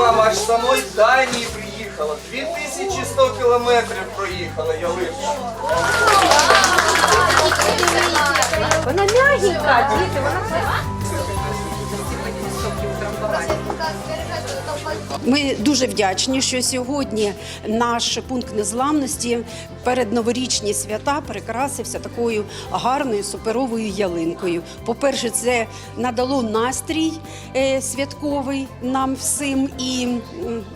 А ялинка к вам аж самої Данії приїхала. 2100 кілометрів проїхала ялинка. Вона м'ягенька, діти, вона Ми дуже вдячні, що сьогодні наш пункт незламності перед новорічні свята прикрасився такою гарною суперовою ялинкою. По-перше, це надало настрій е, святковий нам всім, і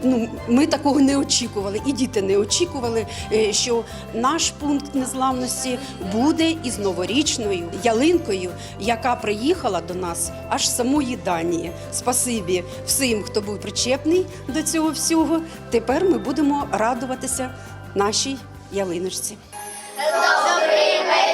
ну, ми такого не очікували, і діти не очікували, е, що наш пункт незламності буде із новорічною ялинкою, яка приїхала до нас аж самої Данії. Спасибі всім, хто був причепний до цього всього. Тепер ми будемо радуватися нашій ялиночці. Добрий вечір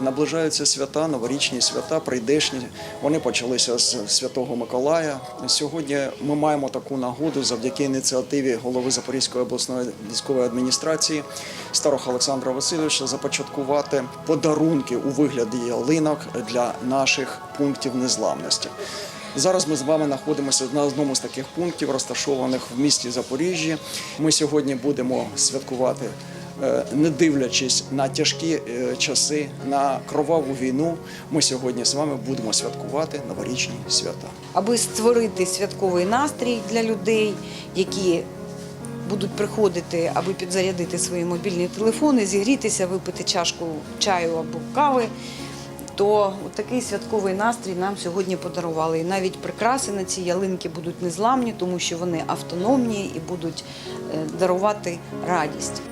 Наближаються свята, новорічні свята, прийдешні. Вони почалися з Святого Миколая. Сьогодні ми маємо таку нагоду завдяки ініціативі голови Запорізької обласної військової адміністрації Старого Олександра Васильовича започаткувати подарунки у вигляді ялинок для наших пунктів незламності. Зараз ми з вами знаходимося на одному з таких пунктів, розташованих в місті Запоріжжі. Ми сьогодні будемо святкувати не дивлячись на тяжкі е, часи, на кроваву війну, ми сьогодні з вами будемо святкувати новорічні свята. аби створити святковий настрій для людей, які будуть приходити, аби підзарядити свої мобільні телефони, зігрітися, випити чашку чаю або кави. То такий святковий настрій нам сьогодні подарували. І навіть прикраси на ці ялинки будуть незламні, тому що вони автономні і будуть е, дарувати радість.